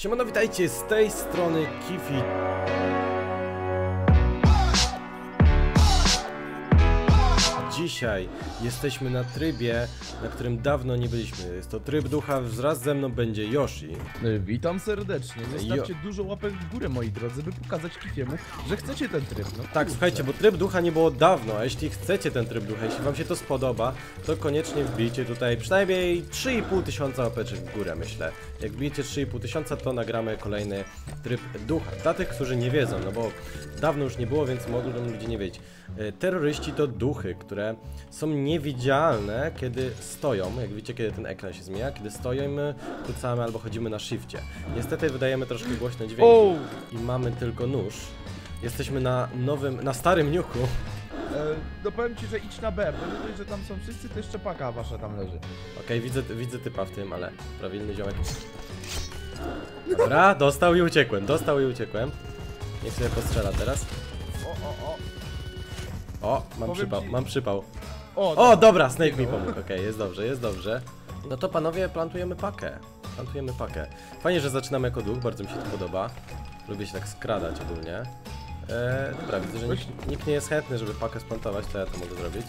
Siemano, witajcie z tej strony Kifi. Dzisiaj jesteśmy na trybie, na którym dawno nie byliśmy. Jest to tryb ducha, wraz ze mną będzie Yoshi. E, Witam serdecznie. Zostawcie dużo łapek w górę, moi drodzy, by pokazać Kifiemu, że chcecie ten tryb. No, Tak, kurczę. słuchajcie, bo tryb ducha nie było dawno, a jeśli chcecie ten tryb ducha, jeśli wam się to spodoba, to koniecznie wbijcie tutaj przynajmniej 3,5 tysiąca łapeczek w górę, myślę. Jak wbijecie 3,5 tysiąca, to nagramy kolejny tryb ducha. Dla tych, którzy nie wiedzą, no bo dawno już nie było, więc mogą ludzie nie wiedzieć. E, Terroryści to duchy, które są niewidzialne, kiedy stoją. Jak widzicie, kiedy ten ekran się zmienia, kiedy stoimy, kucamy albo chodzimy na shifcie. Niestety wydajemy troszkę głośne dźwięki O! i mamy tylko nóż. Jesteśmy na nowym, na starym niuku. E, no powiem ci, że idź na B, bo nie że tam są wszyscy, to jeszcze paka wasza tam leży. Okej, widzę, widzę typa w tym, ale prawilny ziomek. Dobra, dostał i uciekłem, dostał i uciekłem. Niech sobie postrzela teraz. O, mam Powiem przypał, ci- mam przypał. O, O, dobra, Snake mi pomógł, okej, jest dobrze, jest dobrze. No to panowie, plantujemy pakę. Plantujemy pakę. Fajnie, że zaczynamy jako duch, bardzo mi się to podoba. Lubię się tak skradać ogólnie. Eee, dobra, widzę, że nikt, nikt nie jest chętny, żeby pakę splantować, to ja to mogę zrobić.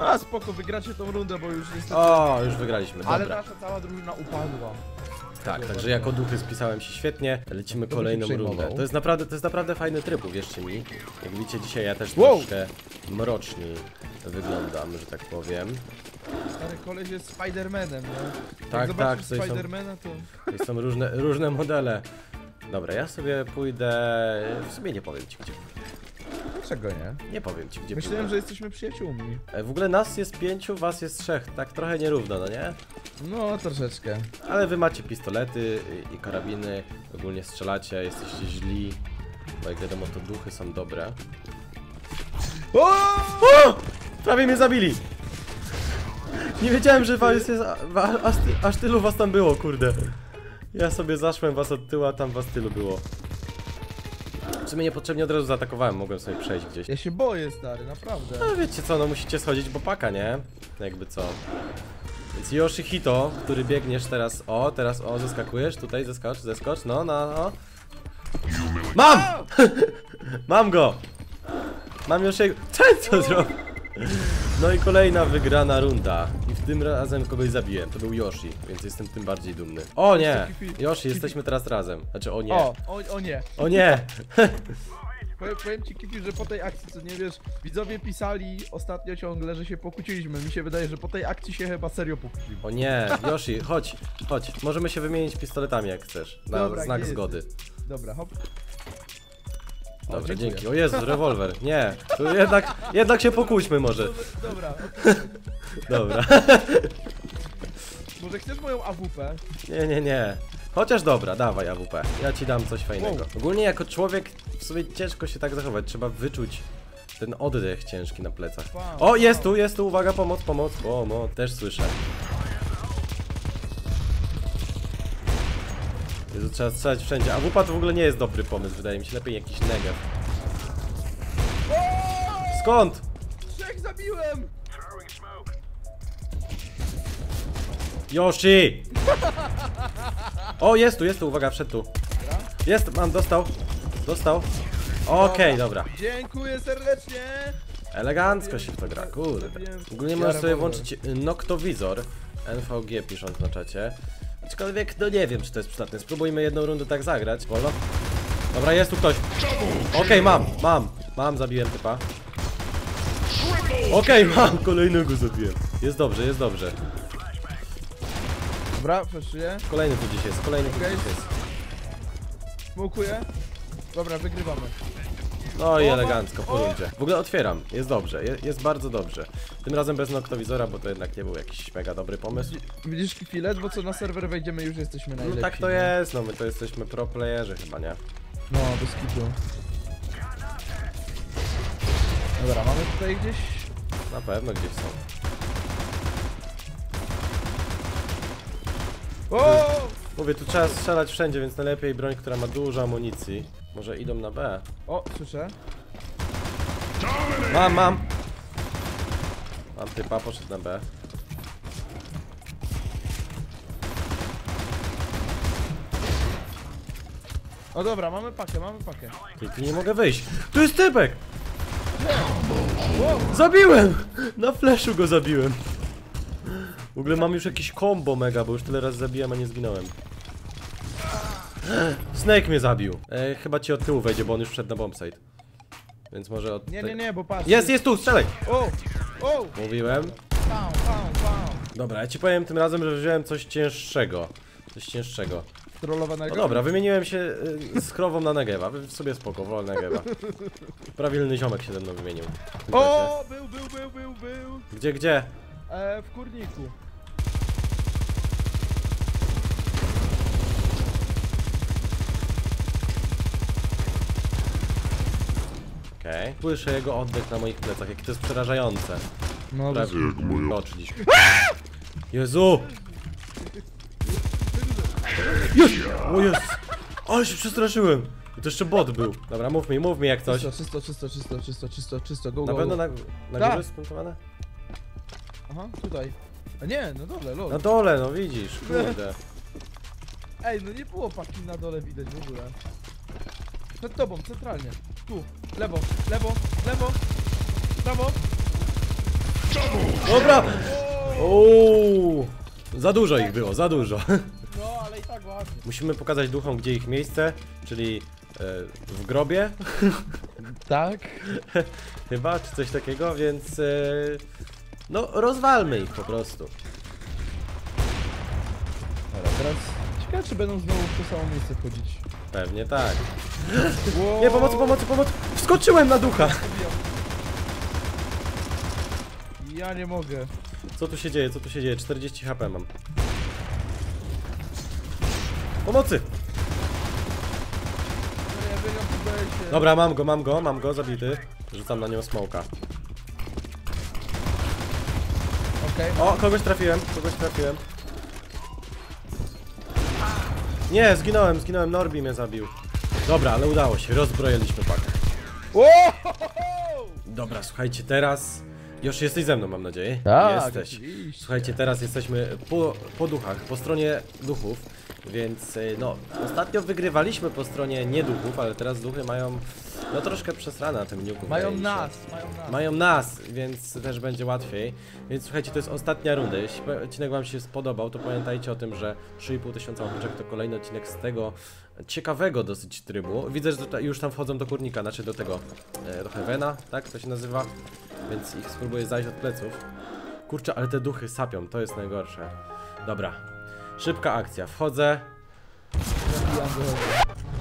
A spoko, wygracie tą rundę, bo już niestety... O, już wygraliśmy, Ale dobra. nasza cała drużyna upadła. Tak, także jako duchy spisałem się świetnie. Lecimy To kolejną rundę. To jest naprawdę, to jest naprawdę fajny tryb, uwierzcie mi. Jak widzicie dzisiaj ja też Wow! troszkę mroczniej wyglądam, że tak powiem. Stary koleś jest Spidermanem, nie? Tak, Jak zobaczysz tak, tutaj są- Spidermana, to... Tutaj są różne, różne modele. Dobra, ja sobie pójdę... W sumie nie powiem ci gdzie. Dlaczego nie? Nie powiem ci gdzie Myślałem, że pójdę. jesteśmy przyjaciółmi. E, W ogóle nas jest pięciu, was jest trzech. Tak trochę nierówno, no nie? No, troszeczkę. Ale wy macie pistolety i, karabiny. Ogólnie strzelacie, jesteście źli. Bo jak wiadomo, to duchy są dobre. O! O! Prawie mnie zabili! Nie wiedziałem, że was jest, aż, aż tylu was tam było, kurde. Ja sobie zaszłem was od tyłu, a tam was tylu było. W sumie niepotrzebnie od razu zaatakowałem, mogłem sobie przejść gdzieś. Ja się boję, stary, naprawdę. No wiecie co, no musicie schodzić po paka, nie? Jakby co. Więc Yoshihito, który biegniesz teraz, o, teraz, o, zeskakujesz, tutaj zeskocz, zeskocz, no, no, no. Mam! Mam go! Mam Yoshiego. Ten co zrobił? No i kolejna wygrana runda. I w tym razem kogoś zabiłem. To był Yoshi, więc jestem tym bardziej dumny. O nie! Yoshi, jesteśmy teraz razem. Znaczy, o nie. O, o, o nie. O nie! Powiem, powiem ci Kipi, że po tej akcji, co nie wiesz, widzowie pisali ostatnio ciągle, że się pokłóciliśmy. Mi się wydaje, że po tej akcji się chyba serio pokłóciliśmy. O nie, Yoshi, chodź, chodź. Możemy się wymienić pistoletami jak chcesz. Na Dobra, znak gdzie zgody. Dobra, hop. Dziękuję. dzięki. O Jezu, rewolwer. Nie. Jednak, jednak się pokłóćmy może. Dobra, Dobra. może chcesz moją AWP? Nie, nie, nie. Chociaż dobra, dawaj AWP. Ja ci dam coś fajnego. Ogólnie jako człowiek w sumie ciężko się tak zachować. Trzeba wyczuć ten oddech ciężki na plecach. O, jest tu, jest tu, uwaga, pomoc, pomoc, pomoc. Też słyszę. Jezu, trzeba strzelać wszędzie. AWP to w ogóle nie jest dobry pomysł, wydaje mi się. Lepiej jakiś negev. Skąd? Trzech zabiłem! Yoshi! O, jest tu, jest tu, uwaga, wszedł tu. Jest, mam, dostał. Dostał. Okej, dobra. Dziękuję serdecznie! Elegancko się w to gra, kurde. Ogólnie możesz sobie włączyć y, Noctowizor. NVG pisząc na czacie. Aczkolwiek, no nie wiem, czy to jest przydatne. Spróbujmy jedną rundę tak zagrać. Wolno? Dobra, jest tu ktoś. Okej, mam, mam. Mam, zabiłem typa. Okej, mam, kolejnego zabiłem. Jest dobrze, jest dobrze. Dobra, flaszuję. Kolejny tu gdzieś jest, kolejny tu Okej. gdzieś jest. Smokuję. Dobra, wygrywamy. No i elegancko, po rundzie. W ogóle otwieram, jest dobrze, je, jest bardzo dobrze. Tym razem bez noktowizora, bo to jednak nie był jakiś mega dobry pomysł. Widzisz Kipi, ledwo co na serwer wejdziemy już jesteśmy No najlepsi. tak to jest, no my to jesteśmy pro playerzy chyba, nie? No, bez kitu. Dobra, mamy tutaj gdzieś... Na pewno gdzieś są. O! Mówię, tu trzeba strzelać wszędzie, więc najlepiej broń, która ma dużo amunicji. Może idą na B. O, słyszę. Mam, mam! Mam typa, poszedł na B. O dobra, mamy pakę, mamy pakę. Ty, nie mogę wyjść. Tu jest typek! Zabiłem! Na flashu go zabiłem. W ogóle mam już jakiś combo mega, bo już tyle razy zabiłem, a nie zginąłem. Snake mnie zabił. E, chyba ci od tyłu wejdzie, bo on już wszedł na bombsite. Więc może od nie, nie, nie, bo patrz. Jest, jest tu, strzelaj! O, o, Mówiłem. Dobra, ja ci powiem tym razem, że wziąłem coś cięższego. Coś cięższego. Trollowanego. No dobra, wymieniłem się y, z krową na Negewa. Wy- sobie spoko, wolę Negewa. Prawilny ziomek się ze mną wymienił. W O, był, był, był, był, był. Gdzie, gdzie? E, w kurniku. Okej. Słyszę jego oddech na moich plecach, jakie to jest przerażające. No, Prawie oczy dziś. Jezu! Już! O jest! Ale się przestraszyłem! I to jeszcze bot był. Dobra, mów mi, mów mi jak coś. czysto, czysto, czysto, czysto, czysto, czysto, czysto, go, Na go, pewno go. na, na Tak. górze jest spunktowane? Aha, tutaj. A nie, no dole, lol. Na dole, no widzisz, kurde. Ej, no nie było paki na dole widać w ogóle. Przed tobą, centralnie. Tu, lewo, lewo, lewo, prawo. Dobra! Uuu, Za dużo ich było, za dużo. No, ale i tak ładnie. Musimy pokazać duchom, gdzie ich miejsce, czyli e, w grobie, Tak? chyba, czy coś takiego, więc e, no rozwalmy ich po prostu. Dobra, teraz... Czy będą znowu w to samo miejsce wchodzić. Pewnie tak. Wow. Nie, pomocy, pomocy, pomocy! Wskoczyłem na ducha! Ja nie mogę. Co tu się dzieje, co tu się dzieje? 40 HP mam. Pomocy! No. Dobra, mam go, mam go, mam go, zabity. Rzucam na nią smoka. Okej. O, kogoś trafiłem, kogoś trafiłem. Nie, zginąłem, zginąłem, Norbi mnie zabił. Dobra, ale udało się, rozbrojiliśmy pakę. Dobra, słuchajcie, teraz... Już jesteś ze mną, mam nadzieję. Tak, Jesteś. oczywiście. Słuchajcie, teraz jesteśmy po, po duchach, po stronie duchów, więc y, no, ostatnio wygrywaliśmy po stronie nie duchów, ale teraz duchy mają no troszkę przesrane na tym niuku. Mają nas, mają nas. Mają nas, więc też będzie łatwiej. Więc słuchajcie, to jest ostatnia runda. Jeśli odcinek Wam się spodobał, to pamiętajcie o tym, że 3,5 tysiąca łapeczek to kolejny odcinek z tego ciekawego dosyć trybu. Widzę, że już tam wchodzą do kurnika, znaczy do tego, e, do Heavena, tak to się nazywa. Więc ich spróbuję zajść od pleców. Kurczę, ale te duchy sapią, to jest najgorsze. Dobra, szybka akcja. Wchodzę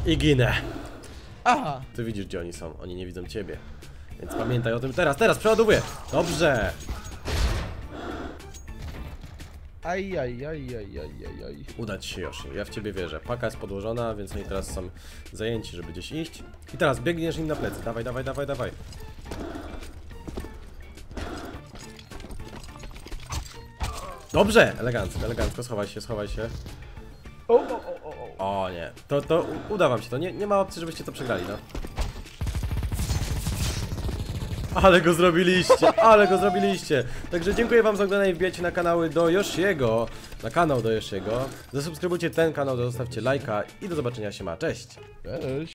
i ginę. Aha! Ty widzisz, gdzie oni są, oni nie widzą ciebie. Więc pamiętaj o tym teraz, teraz przeładowuję. Dobrze. Aj, aj, aj, aj, aj, aj, aj. Uda ci się Yoshi, ja w ciebie wierzę. Paka jest podłożona, więc oni teraz są zajęci, żeby gdzieś iść. I teraz biegniesz im na plecy. Dawaj, dawaj, dawaj, dawaj. Dobrze! Elegancko, elegancko, schowaj się, schowaj się. O, o, o, o, nie, to, to uda wam się to, nie, nie ma opcji, żebyście to przegrali, no. Ale go zrobiliście, ale go zrobiliście. Także dziękuję wam za oglądanie wbijajcie na kanały do Yoshiego, na kanał do Yoshiego. Zasubskrybujcie ten kanał, zostawcie lajka i do zobaczenia się ma. Cześć! Cześć.